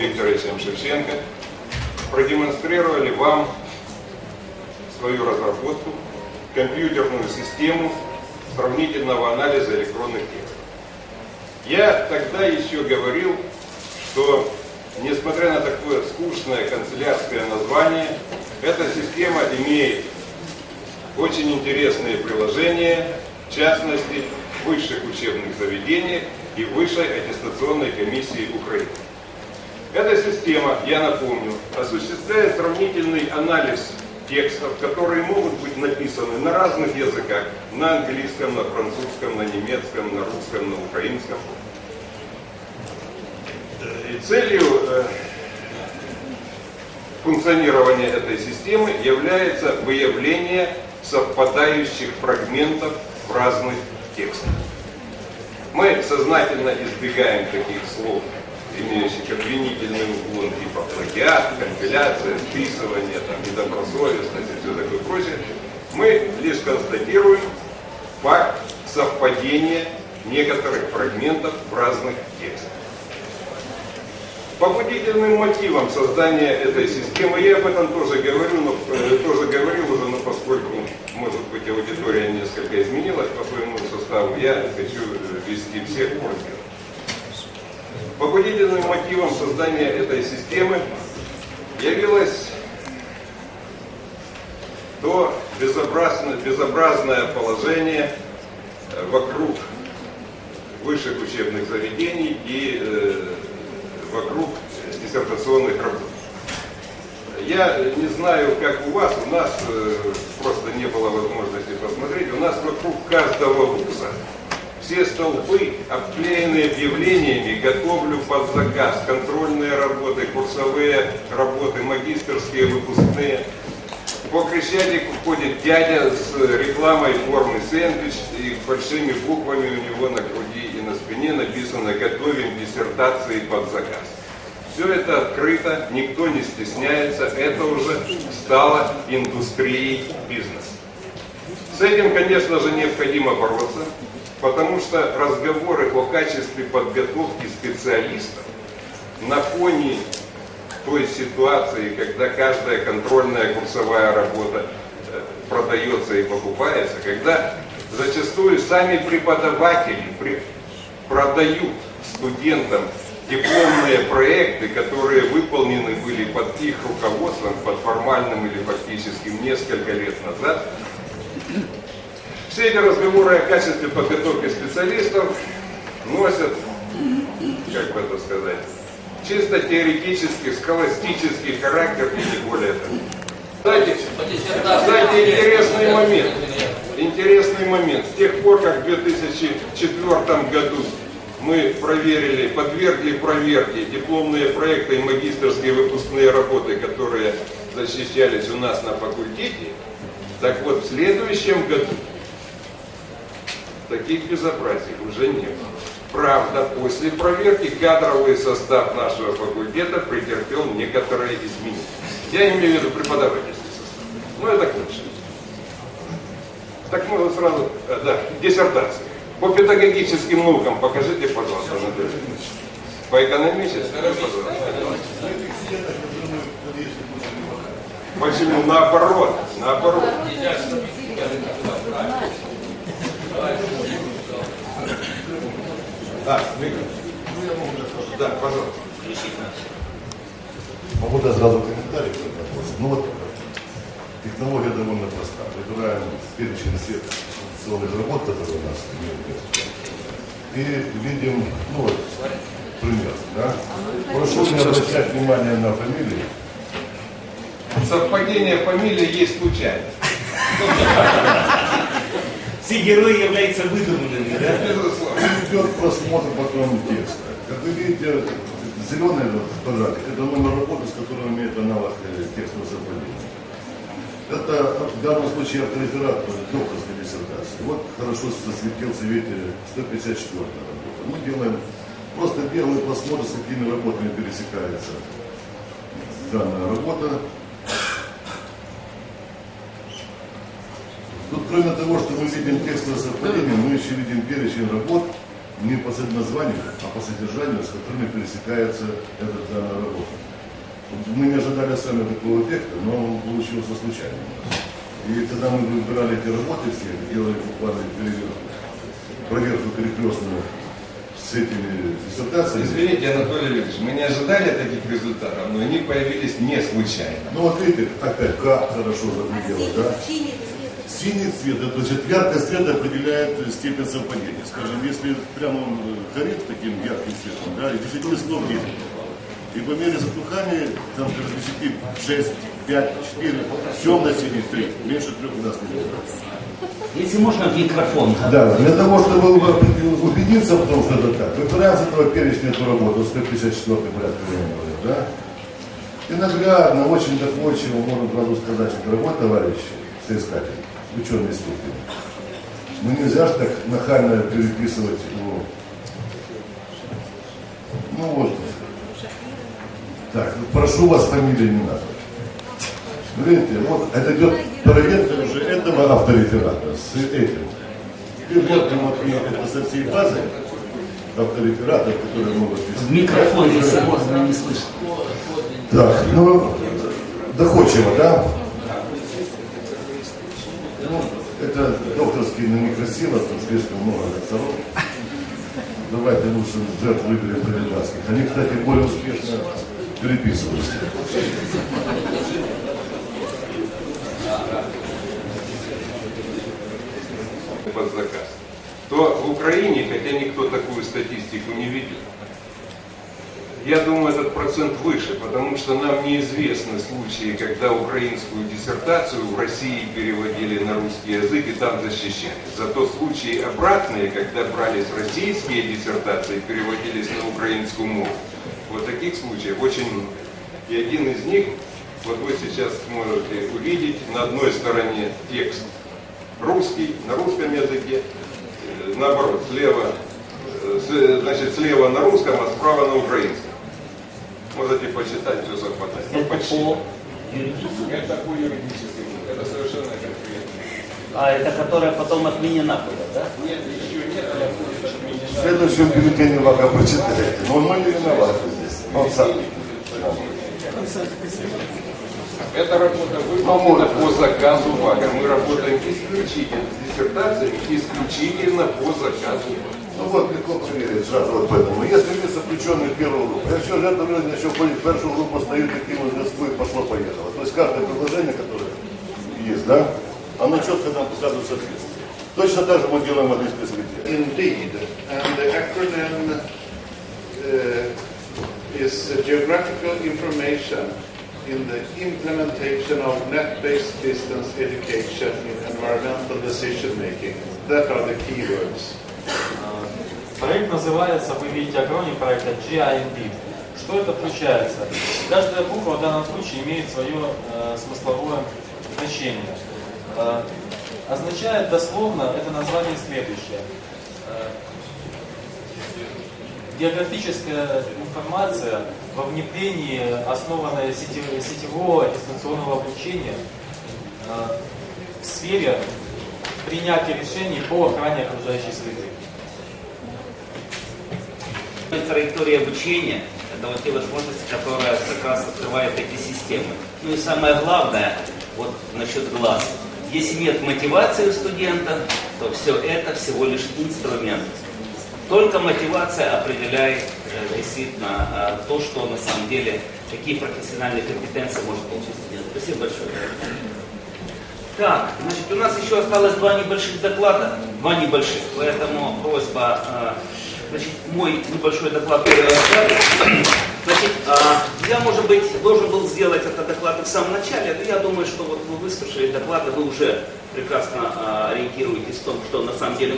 Викторовичем Шевченко продемонстрировали вам свою разработку, компьютерную систему сравнительного анализа электронных текстов. Я тогда еще говорил, что несмотря на такое скучное канцелярское название, эта система имеет очень интересные приложения, в частности, в высших учебных заведениях и Высшей аттестационной комиссии Украины. Эта система, я напомню, осуществляет сравнительный анализ текстов, которые могут быть написаны на разных языках, на английском, на французском, на немецком, на русском, на украинском. И целью э, функционирования этой системы является выявление совпадающих фрагментов в разных текстах. Мы сознательно избегаем таких слов, имеющих обвинительный уклон типа плагиат, компиляция, списывание, там, недобросовестность и все такое прочее. Мы лишь констатируем факт совпадения некоторых фрагментов в разных текстах. Побудительным мотивом создания этой системы, я об этом тоже говорю, но, э, тоже говорил уже, но поскольку, может быть, аудитория несколько изменилась по своему составу, я хочу э, вести всех в Побудительным мотивом создания этой системы явилось то безобразное, безобразное положение э, вокруг высших учебных заведений и э, вокруг диссертационных работ. Я не знаю, как у вас, у нас э, просто не было возможности посмотреть, у нас вокруг каждого вуза все столбы обклеены объявлениями «Готовлю под заказ», контрольные работы, курсовые работы, магистрские, выпускные. По Крещатику ходит дядя с рекламой формы сэндвич и большими буквами у него на груди и на спине написано «Готовим диссертации под заказ». Все это открыто, никто не стесняется, это уже стало индустрией бизнеса. С этим, конечно же, необходимо бороться. Потому что разговоры о качестве подготовки специалистов на фоне той ситуации, когда каждая контрольная курсовая работа э, продается и покупается, когда зачастую сами преподаватели продают студентам дипломные проекты, которые выполнены были под их руководством, под формальным или фактическим несколько лет назад, все эти разговоры о качестве подготовки специалистов носят, как бы это сказать, чисто теоретический, схоластический характер и не более того. Знаете, знаете, интересный момент. Интересный момент. С тех пор, как в 2004 году мы проверили, подвергли проверке дипломные проекты и магистрские выпускные работы, которые защищались у нас на факультете, так вот в следующем году таких безобразий уже не было. Правда, после проверки кадровый состав нашего факультета претерпел некоторые изменения. Я имею в виду преподавательский состав. Ну, это кончено. Так можно сразу, э, да, диссертация. По педагогическим наукам покажите, пожалуйста, Анатолий По экономическим, пожалуйста. Почему? Наоборот, наоборот. Да, Ну, я могу Да, пожалуйста. Могу дать сразу комментарий к вопросу. Ну вот, технология довольно проста. Выбираем перечень всех инвестиционных работ, которые у нас имеют и видим, ну вот, пример, да? Прошу не обращать внимание на фамилии. Совпадение фамилии есть случайность. Все герои являются выдуманными, да? Идет просмотр потом текста. Как вы видите, зеленый квадратик – это номер работы, с которым имеет аналог текстового совпадения. Это в данном случае автореферат докторской диссертации. Вот хорошо засветился, видите, 154 работа. Мы делаем просто белый просмотр, с какими работами пересекается данная работа. Кроме того, что мы видим текстовое совпадение, мы еще видим перечень работ, не по названию, а по содержанию, с которыми пересекается эта данная работа. Мы не ожидали сами такого эффекта, но он получился случайно. И когда мы выбирали эти работы все, делали буквально переверку, проверку перекрестную с этими диссертациями. Извините, Анатолий Викторович, мы не ожидали таких результатов, но они появились не случайно. Ну вот видите, опять как хорошо заглядело, да? Синий цвет. Это значит яркость цвета определяет степень совпадения. Скажем, если прямо он горит таким ярким цветом, да, и действительно снова видно. И по мере затухания, там, скажем, высоты 6, 5, 4, темно синий 3, меньше трех у нас не бывает. Если можно, в микрофон. Да, для того, чтобы убедиться в том, что это так, выбираем с этого перечня эту работу, 154 порядка времени, да? И наглядно, очень доходчиво можно сразу сказать, что, дорогой товарищ, соискатель, ученый степени, ну нельзя же так нахально переписывать его. Ну вот. Так, прошу вас, фамилия не надо. Видите, вот это идет проверка уже этого автореферата с этим. Теперь вот мы вот это со всей базы авторефератов, которые могут. В микрофон, если можно, не слышно. Так, ну, доходчиво, да? Ну, это докторские, но некрасиво, там слишком много докторов. Давайте лучше жертв выберем кандидатских. Они, кстати, более успешно переписываются. под заказ, то в Украине, хотя никто такую статистику не ведет, я думаю, этот процент выше, потому что нам неизвестны случаи, когда украинскую диссертацию в России переводили на русский язык и там защищали. Зато случаи обратные, когда брались российские диссертации и переводились на украинскую мову. Вот таких случаев очень много. И один из них, вот вы сейчас можете увидеть, на одной стороне текст русский, на русском языке, э, наоборот, слева, э, значит, слева на русском, а справа на украинском. Можете почитать, все. Ну, Это почти. по юридическому. Это по юридическому, это совершенно конкретно. А это которая потом отменена была, да? Нет, еще нет, я буду отменена. В следующем бюллетене пока прочитаете. Но мы не виноваты здесь. Он сам. Эта работа выполнена по заказу ВАГа. Мы работаем исключительно с диссертациями, исключительно по заказу ВАГа. Ну вот, легко проверить сразу вот поэтому. Если вы заключенный в первую группу, якщо жертва виявлення, що входить в першу групу, стають таким зв'язку и пошло-поехало. То есть каждое предложение, которое есть, да, оно четко нам показывает соответствие. Точно так же мы делаем в спецсвете. Indeed, and the acronym uh, is Geographical Information in the Implementation of Net-Based Distance Education in Environmental Decision Making. That are the keywords. Проект называется, вы видите акроним проекта GIND. Что это включается? Каждая буква в данном случае имеет свое э, смысловое значение. Э, означает дословно это название следующее. Э, географическая информация во внедрении, основанная сетев- сетевого дистанционного обучения э, в сфере принятия решений по охране окружающей среды. Траектория обучения – это вот те возможности, которые как раз открывают эти системы. Ну и самое главное, вот насчет глаз. Если нет мотивации у студента, то все это всего лишь инструмент. Только мотивация определяет действительно э, то, что на самом деле, какие профессиональные компетенции может получить студент. Спасибо большое. Так, значит, у нас еще осталось два небольших доклада, два небольших, поэтому просьба, э, значит, мой небольшой доклад. Значит, а, я, может быть, должен был сделать этот доклад в самом начале, но я думаю, что вот вы выслушали доклады, вы уже прекрасно а, ориентируетесь в том, что на самом деле